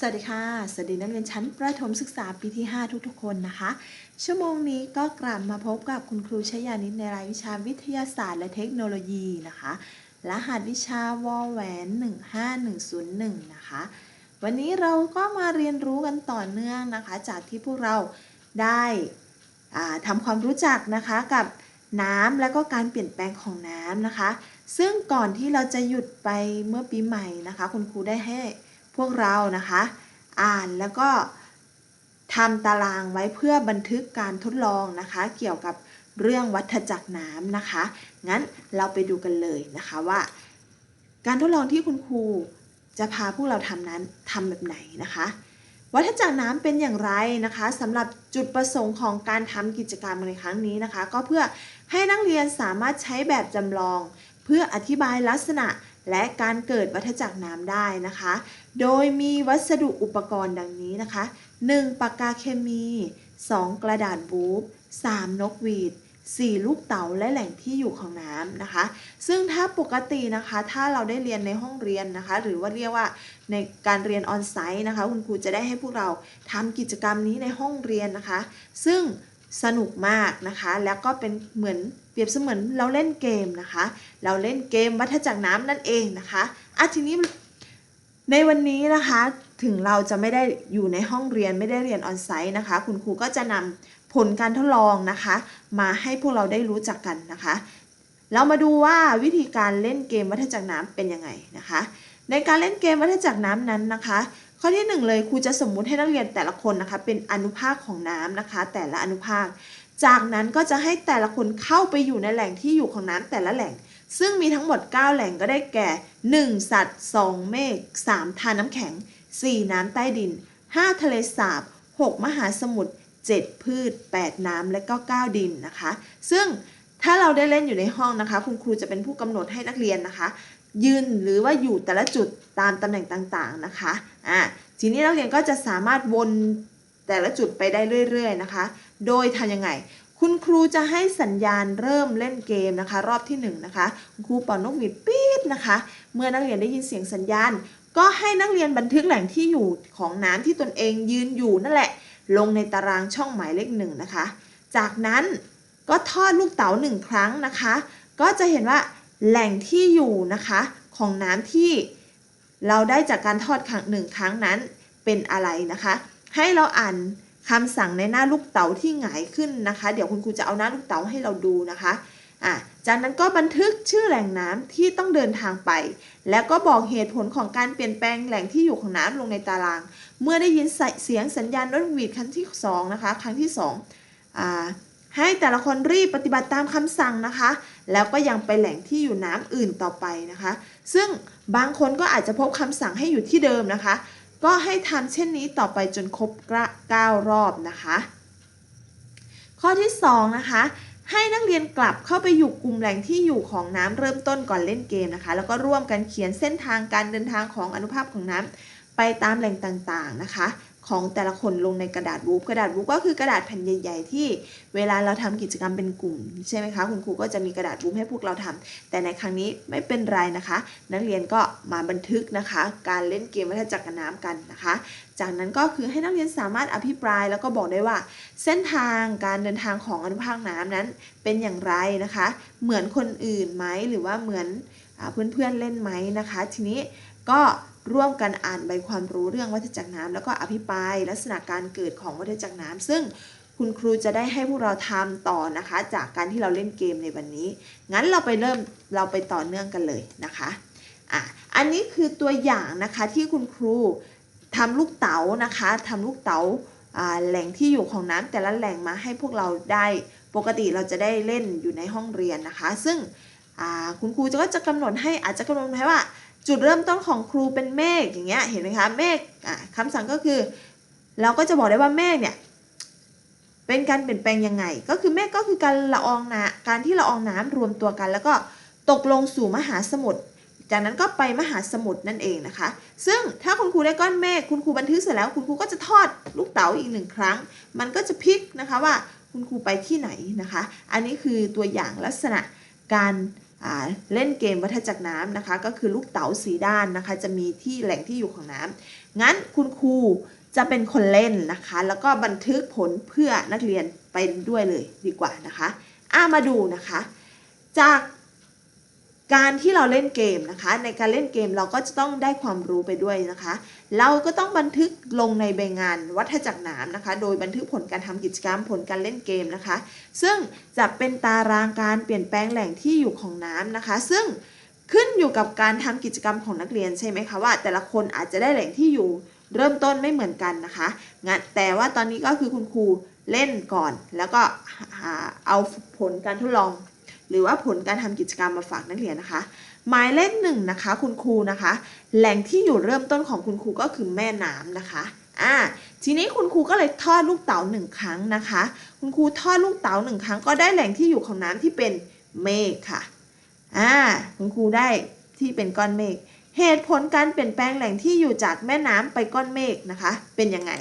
สวัสดีค่ะ สวัสดีนักเรียนชั้นประถมศึกษาปีที่ 5 ทุกๆ คนนะคะ ชั่วโมงนี้ก็กลับมาพบกับคุณครูชยานิตในรายวิชาวิทยาศาสตร์และเทคโนโลยีนะคะ รหัสวิชาวอแหวน 15101 นะคะ วันนี้เราก็มาเรียนรู้กันต่อเนื่องนะคะ จากที่พวกเราได้ทำความรู้จักนะคะกับน้ำและก็การเปลี่ยนแปลงของน้ำนะคะ ซึ่งก่อนที่เราจะหยุดไปเมื่อปีใหม่นะคะ คุณครูได้ให้ พวกเรานะคะ อ่านแล้วก็ทำตารางไว้เพื่อบันทึกการทดลองนะคะ เกี่ยวกับเรื่องวัฏจักรน้ำนะคะ งั้นเราไปดูกันเลยนะคะว่า การทดลองที่คุณครูจะพาพวกเราทำนั้นทำแบบไหนนะคะ วัฏจักรน้ำเป็นอย่างไรนะคะสำหรับจุดประสงค์ของการทำกิจกรรมในครั้งนี้นะคะ ก็เพื่อให้นักเรียนสามารถใช้แบบจำลอง เพื่ออธิบายลักษณะและการเกิดวัฏจักรน้ำได้นะคะ โดยมีวัสดุอุปกรณ์ดังนี้นะคะ 1. ปากกาเคมี 2. กระดาษบูบ 3. นกหวีด 4. ลูกเต๋าและแหล่งที่อยู่ของน้ำนะคะ ซึ่งถ้าปกตินะคะ ถ้าเราได้เรียนในห้องเรียนนะคะ หรือว่าเรียกว่าในการเรียนออนไซต์นะคะ คุณครูจะได้ให้พวกเราทำกิจกรรมนี้ในห้องเรียนนะคะ ซึ่งสนุกมากนะคะ แล้วก็เป็นเหมือนเปรียบเสมือนเราเล่นเกมนะคะ เราเล่นเกมวัฏจักรน้ำนั่นเองนะคะอะทีนี้ ในวันนี้นะคะถึงเราจะไม่ได้อยู่ในห้องเรียนไม่ได้เรียนออนไซต์นะคะ คุณครูก็จะนำผลการทดลองนะคะ มาให้พวกเราได้รู้จักกันนะคะ เรามาดูว่าวิธีการเล่นเกมวัฏจักรน้ำเป็นยังไงนะคะ ในการเล่นเกมวัฏจักรน้ำนั้นนะคะ ข้อที่หนึ่งเลยครูจะสมมุติให้นักเรียนแต่ละคนนะคะ เป็นอนุภาคของน้ำนะคะ แต่ละอนุภาค จากนั้นก็จะให้แต่ละคนเข้าไปอยู่ในแหล่งที่อยู่ของน้ำแต่ละแหล่ง ซึ่งมีทั้งหมด 9 แหล่งก็ได้แก่ 1. สัตว์ 2. เมฆ 3. ทานน้ำแข็ง 4. น้ำใต้ดิน 5. ทะเลสาบ 6. มหาสมุทร 7. พืช 8. น้ำ และก็ 9 ดินนะคะ ซึ่งถ้าเราได้เล่นอยู่ในห้องนะคะ คุณครูจะเป็นผู้กำหนดให้นักเรียนนะคะ ยืนหรือว่าอยู่แต่ละจุดตามตำแหน่งต่างๆนะคะอะทีนี้นักเรียนก็จะสามารถวนแต่ละจุดไปได้เรื่อย ๆ นะคะ โดยทำยังไง คุณครูจะให้สัญญาณเริ่มเล่นเกมนะคะ รอบที่1นงนะคะคุณครูเป่านกหวีดปี๊ดนะคะ เมื่อนักเรียนได้ยินเสียงสัญญาณ ก็ให้นักเรียนบันทึกแหล่งที่อยู่ของน้ำที่ตนเองยืนอยู่นั่นแหละ ลงในตารางช่องหมายเลขหนึ่งนะคะ จากนั้นก็ทอดลูกเต๋าหนึ่งครั้งนะคะ ก็จะเห็นว่าแหล่งที่อยู่นะคะของน้ำที่เราได้จากการทอดครั้งหนึ่งครั้งนั้นเป็นอะไรนะคะ ให้เราอ่าน คำสั่งในหน้าลูกเต๋าที่หงายขึ้นนะคะ เดี๋ยวคุณครูจะเอาหน้าลูกเต๋าให้เราดูนะคะอะจากนั้นก็บันทึกชื่อแหล่งน้ำที่ต้องเดินทางไป แล้วก็บอกเหตุผลของการเปลี่ยนแปลงแหล่งที่อยู่ของน้ำลงในตาราง เมื่อได้ยินเสียงสัญญาณนกหวีดครั้งที่2นะคะ ครั้งที่2อ่าให้แต่ละคนรีบปฏิบัติตามคำสั่งนะคะ แล้วก็ยังไปแหล่งที่อยู่น้ำอื่นต่อไปนะคะ ซึ่งบางคนก็อาจจะพบคำสั่งให้อยู่ที่เดิมนะคะ ก็ให้ทำเช่นนี้ต่อไปจนครบ9รอบนะคะ ข้อที่2นะคะให้นักเรียนกลับเข้าไปอยู่กลุ่มแหล่งที่อยู่ของน้ำเริ่มต้นก่อนเล่นเกมนะคะ แล้วก็ร่วมกันเขียนเส้นทางการเดินทางของอนุภาคของน้ำไปตามแหล่งต่างๆนะคะ ของแต่ละคนลงในกระดาษบูบกระดาษบูบก็คือกระดาษแผ่นใหญ่ ๆ ที่เวลาเราทำกิจกรรมเป็นกลุ่มใช่ไหมคะคุณครูก็จะมีกระดาษบูบให้พวกเราทำแต่ในครั้งนี้ไม่เป็นไรนะคะ นักเรียนก็มาบันทึกนะคะ การเล่นเกมวัฏจักรน้ำกันนะคะ จากนั้นก็คือให้นักเรียนสามารถอภิปราย แล้วก็บอกได้ว่า เส้นทางการเดินทางของอนุภาคน้ำนั้นเป็นอย่างไรนะคะ เหมือนคนอื่นไหมหรือว่าเหมือนเพื่อนๆเล่นไหมนะคะ ทีนี้ก็ ร่วมกันอ่านใบความรู้เรื่องวัฏจักรน้ำแล้วก็อภิปรายลักษณะการเกิดของวัฏจักรน้ำซึ่งคุณครูจะได้ให้พวกเราทำต่อนะคะ จากการที่เราเล่นเกมในวันนี้ งั้นเราไปเริ่มเราไปต่อเนื่องกันเลยนะคะอะอันนี้คือตัวอย่างนะคะที่คุณครูทำลูกเต๋านะคะทำลูกเต๋าแหล่งที่อยู่ของน้ำแต่ละแหล่งมาให้พวกเราได้ปกติเราจะได้เล่นอยู่ในห้องเรียนนะคะ ซึ่งคุณครูก็จะกำหนดให้อาจจะกำหนดให้ว่า จุดเริ่มต้นของครูเป็นเมฆอย่างเงี้ยเห็นไหมคะเมฆคำสั่งก็คือ เราก็จะบอกได้ว่าเมฆเนี่ยเป็นการเปลี่ยนแปลงยังไง ก็คือเมฆก็คือการละอองน้ำการที่ละอองน้ำรวมตัวกัน แล้วก็ตกลงสู่มหาสมุทรจากนั้นก็ไปมหาสมุทรนั่นเองนะคะ ซึ่งถ้าคุณครูได้ก้อนเมฆคุณครูบันทึกเสร็จแล้ว คุณครูก็จะทอดลูกเต๋าอีกหนึ่งครั้ง มันก็จะพลิกนะคะว่าคุณครูไปที่ไหนนะคะ อันนี้คือตัวอย่างลักษณะการ เล่นเกมวัฏจักรน้ำนะคะ ก็คือลูกเต๋าสีด้านนะคะ จะมีที่แหล่งที่อยู่ของน้ำงั้นคุณครูจะเป็นคนเล่นนะคะ แล้วก็บันทึกผลเพื่อนักเรียนไปด้วยเลยดีกว่านะคะอามาดูนะคะ จาก การที่เราเล่นเกมนะคะ ในการเล่นเกมเราก็จะต้องได้ความรู้ไปด้วยนะคะ เราก็ต้องบันทึกลงในใบงานวัฏจักรน้ำนะคะ โดยบันทึกผลการทำกิจกรรมผลการเล่นเกมนะคะ ซึ่งจะเป็นตารางการเปลี่ยนแปลงแหล่งที่อยู่ของน้ำนะคะ ซึ่งขึ้นอยู่กับการทำกิจกรรมของนักเรียนใช่ไหมคะว่า แต่ละคนอาจจะได้แหล่งที่อยู่เริ่มต้นไม่เหมือนกันนะคะงั้นแต่ว่าตอนนี้ก็คือคุณครูเล่นก่อน แล้วก็หาเอาผลการทดลอง หรือว่าผลการทำกิจกรรมมาฝากนักเรียนนะคะ หมายเลขหนึ่งนะคะ คุณครูนะคะ แหล่งที่อยู่เริ่มต้นของคุณครูก็คือแม่น้ำนะคะอ่าทีนี้คุณครูก็เลยทอดลูกเต๋าหนึ่งครั้งนะคะ คุณครูทอดลูกเต๋าหนึ่งครั้งก็ได้แหล่งที่อยู่ของน้ำที่เป็นเมฆค่ะอ่าคุณครูได้ที่เป็นก้อนเมฆเหตุผลการเปลี่ยนแปลงแหล่งที่อยู่จากแม่น้ำไปก้อนเมฆนะคะ เป็นยังไง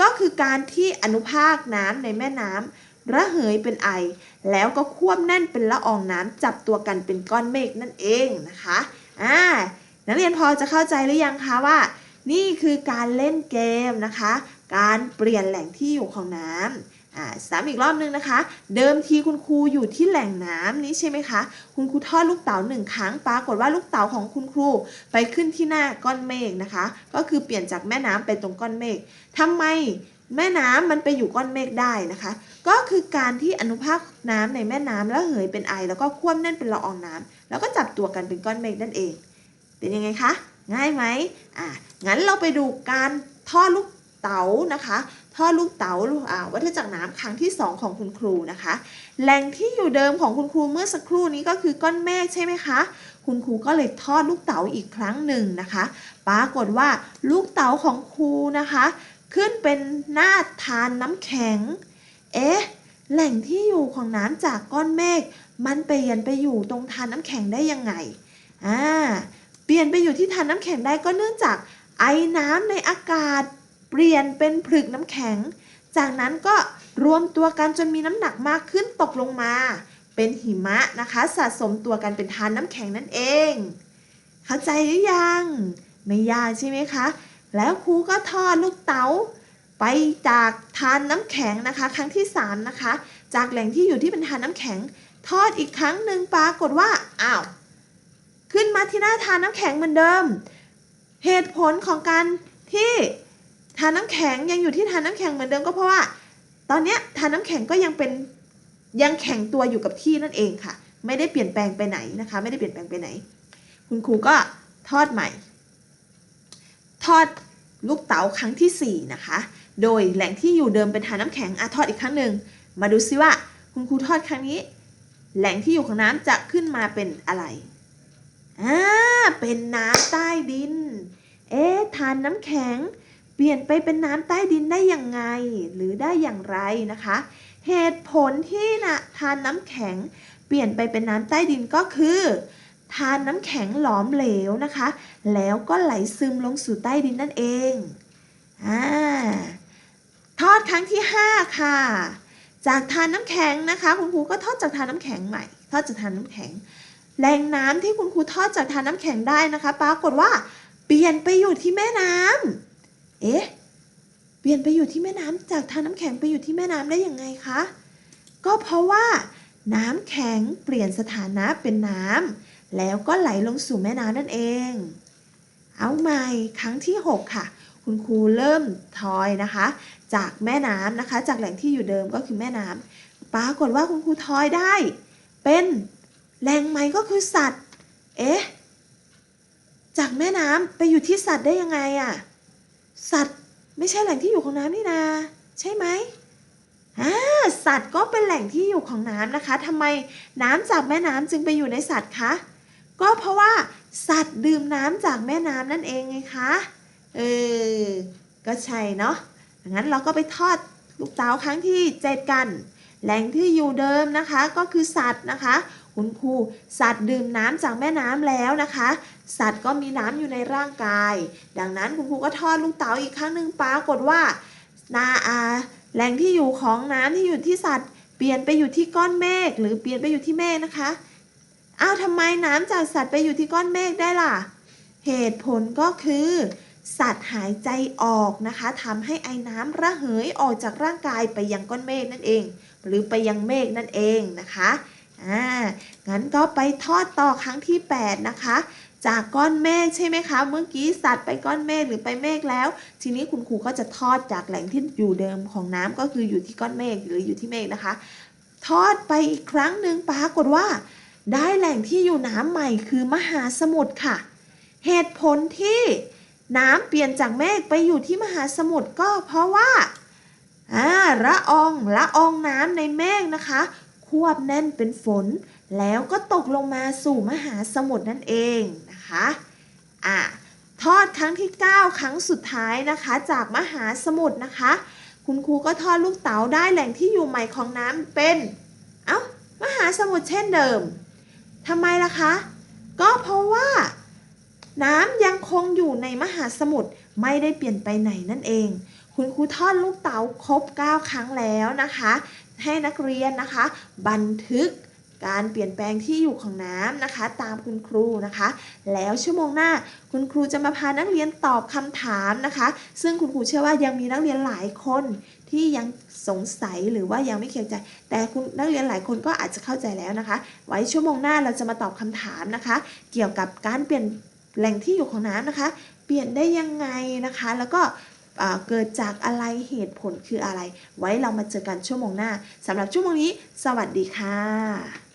ก็คือการที่อนุภาคน้ำในแม่น้ำ ระเหยเป็นไอ แล้วก็ควบแน่นเป็นละอองน้ำจับตัวกันเป็นก้อนเมฆนั่นเองนะคะอ่านักเรียนพอจะเข้าใจหรือยังคะว่า นี่คือการเล่นเกมนะคะ การเปลี่ยนแหล่งที่อยู่ของน้ำอ่าซ้ำอีกรอบนึงนะคะ เดิมทีคุณครูอยู่ที่แหล่งน้ำนี้ใช่ไหมคะ คุณครูทอดลูกเต๋าหนึ่งครั้งปรากฏว่าลูกเต๋าของคุณครูไปขึ้นที่หน้าก้อนเมฆนะคะ ก็คือเปลี่ยนจากแม่น้ำไปตรงก้อนเมฆทำไมแม่น้ำมันไปอยู่ก้อนเมฆได้นะคะ ก็คือการที่อนุภาคน้ำในแม่น้ำแล้วเหยเป็นไอ แล้วก็ควบแน่นเป็นละอองน้ำแล้วก็จับตัวกันเป็นก้อนเมฆนั่นเอง เป็นยังไงคะ ง่ายไหมอะงั้นเราไปดูการทอดลูกเต๋านะคะทอดลูกเต๋าอ่าวัฏจักรน้ำครั้งที่ 2 ของคุณครูนะคะ แหล่งที่อยู่เดิมของคุณครูเมื่อสักครู่นี้ก็คือก้อนเมฆใช่ไหมคะ คุณครูก็เลยทอดลูกเต๋าอีกครั้งหนึ่งนะคะ ปรากฏว่าลูกเต๋าของครูนะคะ ขึ้นเป็นหน้าทานน้ำแข็ง เอ๊ะ แหล่งที่อยู่ของน้ำจากก้อนเมฆมันเปลี่ยนไปอยู่ตรงทานน้ำแข็งได้ยังไง อ่า เปลี่ยนไปอยู่ที่ทานน้ำแข็งได้ก็เนื่องจากไอ้น้ำในอากาศ เปลี่ยนเป็นผลึกน้ำแข็ง จากนั้นก็รวมตัวกันจนมีน้ำหนักมากขึ้นตกลงมา เป็นหิมะนะคะ สะสมตัวกันเป็นทานน้ำแข็งนั่นเอง เข้าใจหรือยัง ไม่ยากใช่ไหมคะ แล้วครูก็ทอดลูกเต๋า ไปจากทานน้ำแข็งนะคะ ครั้งที่3นะคะ จากแหล่งที่อยู่ที่เป็นทานน้ำแข็ง ทอดอีกครั้งหนึ่งปรากฏว่าอ้าวขึ้นมาที่หน้าทานน้ำแข็งเหมือนเดิม เหตุผลของการที่ทานน้ำแข็งยังอยู่ที่ทานน้ำแข็งเหมือนเดิมก็เพราะว่า ตอนนี้ทานน้ำแข็งก็ยังเป็นยังแข็งตัวอยู่กับที่นั่นเองค่ะ ไม่ได้เปลี่ยนแปลงไปไหนนะคะ ไม่ได้เปลี่ยนแปลงไปไหน คุณครูก็ทอดใหม่ ทอดลูกเต๋าครั้งที่4นะคะ โดยแหล่งที่อยู่เดิมเป็นทานน้ำแข็งอะทอดอีกครั้งหนึ่ง มาดูซิว่าคุณครูทอดครั้งนี้ แหล่งที่อยู่ของน้ำจะขึ้นมาเป็นอะไรอ่าเป็นน้ำใต้ดิน เอ๊ะทานน้ำแข็ง เปลี่ยนไปเป็นน้ำใต้ดินได้อยังไง หรือได้อย่างไรนะคะ เหตุผลที่นะทานน้ำแข็ง เปลี่ยนไปเป็นน้ำใต้ดินก็คือทานน้ำแข็งหลอมเหลวนะคะ แล้วก็ไหลซึมลงสู่ใต้ดินนั่นเอง อ่า ทอดครั้งที่ 5 ค่ะ จากทานน้ำแข็งนะคะ คุณครูก็ทอดจากทานน้ำแข็งใหม่ ทอดจากทานน้ำแข็งแหล่งน้ำที่คุณครูทอดจากทานน้ำแข็งได้นะคะ ปรากฏว่า เปลี่ยนไปอยู่ที่แม่น้ำเอ๊ะ เปลี่ยนไปอยู่ที่แม่น้ำจากทานน้ำแข็งไปอยู่ที่แม่น้ำได้ยังไงคะ ก็เพราะว่า น้ำแข็งเปลี่ยนสถานะเป็นน้ำแล้วก็ไหลลงสู่แม่น้ำนั่นเอง เอาใหม่ครั้งที่ 6 ค่ะ คุณครูเริ่มทอยนะคะ จากแม่น้ำนะคะ จากแหล่งที่อยู่เดิมก็คือแม่น้ำปรากฏว่าคุณครูทอยได้ เป็นแหล่งใหม่ก็คือสัตว์ เอ๊ะ จากแม่น้ำไปอยู่ที่สัตว์ได้ยังไงอะสัตว์ไม่ใช่แหล่งที่อยู่ของน้ำนี่นาใช่ไหมอ่าสัตว์ก็เป็นแหล่งที่อยู่ของน้ำนะคะทำไมน้ำจากแม่น้ำจึงไปอยู่ในสัตว์คะก็เพราะว่าสัตว์ดื่มน้ำจากแม่น้ำนั่นเองไงคะ เออ ก็ใช่เนาะ งั้นเราก็ไปทอดลูกเต๋าครั้งที่เจ็ดกัน แหล่งที่อยู่เดิมนะคะก็คือสัตว์นะคะ คุณครูสัตว์ดื่มน้ำจากแม่น้ำแล้วนะคะ สัตว์ก็มีน้ำอยู่ในร่างกาย ดังนั้นคุณครูก็ทอดลูกเต๋าอีกครั้งหนึ่งปรากฏว่านาอาแหล่งที่อยู่ของน้ำที่อยู่ที่สัตว์เปลี่ยนไปอยู่ที่ก้อนเมฆหรือเปลี่ยนไปอยู่ที่เมฆนะคะอ้าวทำไมน้ำจากสัตว์ไปอยู่ที่ก้อนเมฆได้ล่ะ เหตุผลก็คือ สัตว์หายใจออกนะคะทำให้ไอ้น้ำระเหยออกจากร่างกายไปยังก้อนเมฆนั่นเอง หรือไปยังเมฆนั่นเองนะคะอ่างั้นก็ไปทอดต่อครั้งที่ 8 นะคะ จากก้อนเมฆใช่ไหมคะ เมื่อกี้สัตว์ไปก้อนเมฆหรือไปเมฆแล้ว ทีนี้คุณครูก็จะทอดจากแหล่งที่อยู่เดิมของน้ำก็คืออยู่ที่ก้อนเมฆหรืออยู่ที่เมฆนะคะ ทอดไปอีกครั้งหนึ่งปรากฏว่า ได้แหล่งที่อยู่น้ำใหม่คือมหาสมุทรค่ะ เหตุผลที่ น้ำเปลี่ยนจากเมฆไปอยู่ที่มหาสมุทรก็เพราะว่าอ่าละอองละอองน้ำในเมฆนะคะ ควบแน่นเป็นฝน แล้วก็ตกลงมาสู่มหาสมุทรนั่นเองนะคะอ่าทอดครั้งที่ 9 ครั้งสุดท้ายนะคะ จากมหาสมุทรนะคะ คุณครูก็ทอดลูกเต๋าได้แหล่งที่อยู่ใหม่ของน้ำเป็นเอ้ามหาสมุทรเช่นเดิมทำไมล่ะคะ ก็เพราะว่า น้ำยังคงอยู่ในมหาสมุทรไม่ได้เปลี่ยนไปไหนนั่นเอง คุณครูทอดลูกเต๋าครบ 9 ครั้งแล้วนะคะ ให้นักเรียนนะคะ บันทึกการเปลี่ยนแปลงที่อยู่ของน้ำนะคะ ตามคุณครูนะคะ แล้วชั่วโมงหน้า คุณครูจะมาพานักเรียนตอบคำถามนะคะ ซึ่งคุณครูเชื่อว่ายังมีนักเรียนหลายคนที่ยังสงสัยหรือว่ายังไม่เข้าใจ แต่คุณนักเรียนหลายคนก็อาจจะเข้าใจแล้วนะคะ ไว้ชั่วโมงหน้าเราจะมาตอบคำถามนะคะ เกี่ยวกับการเปลี่ยน แหล่งที่อยู่ของน้ำนะคะ เปลี่ยนได้ยังไงนะคะ แล้วก็เกิดจากอะไรเหตุผลคืออะไร ไว้เรามาเจอกันชั่วโมงหน้าสำหรับชั่วโมงนี้ สวัสดีค่ะ